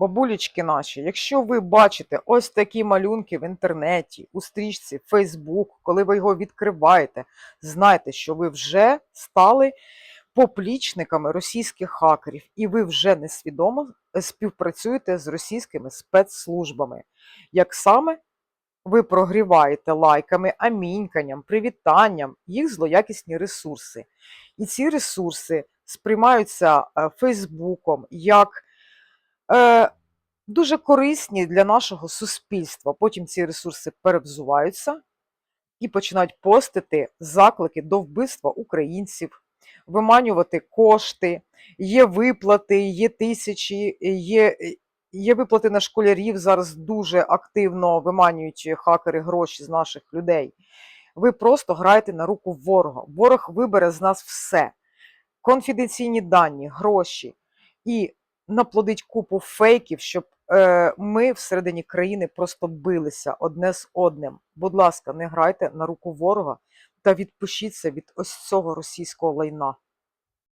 бабулечки наші, якщо ви бачите ось такі малюнки в інтернеті, у стрічці, Фейсбук, коли ви його відкриваєте, знайте, що ви вже стали поплічниками російських хакерів, і ви вже несвідомо е, співпрацюєте з російськими спецслужбами. Як саме ви прогріваєте лайками, аміньканням, привітанням їх злоякісні ресурси. І ці ресурси сприймаються е, Фейсбуком як е, дуже корисні для нашого суспільства. Потім ці ресурси перевзуваються і починають постити заклики до вбивства українців, виманювати кошти, є виплати, є тисячі, є, є виплати на школярів. Зараз дуже активно виманюють хакери гроші з наших людей. Ви просто граєте на руку ворога. Ворог вибере з нас все: конфіденційні дані, гроші і наплодить купу фейків, щоб ми всередині країни просто билися одне з одним. Будь ласка, не грайте на руку ворога та відпишіться від ось цього російського лайна.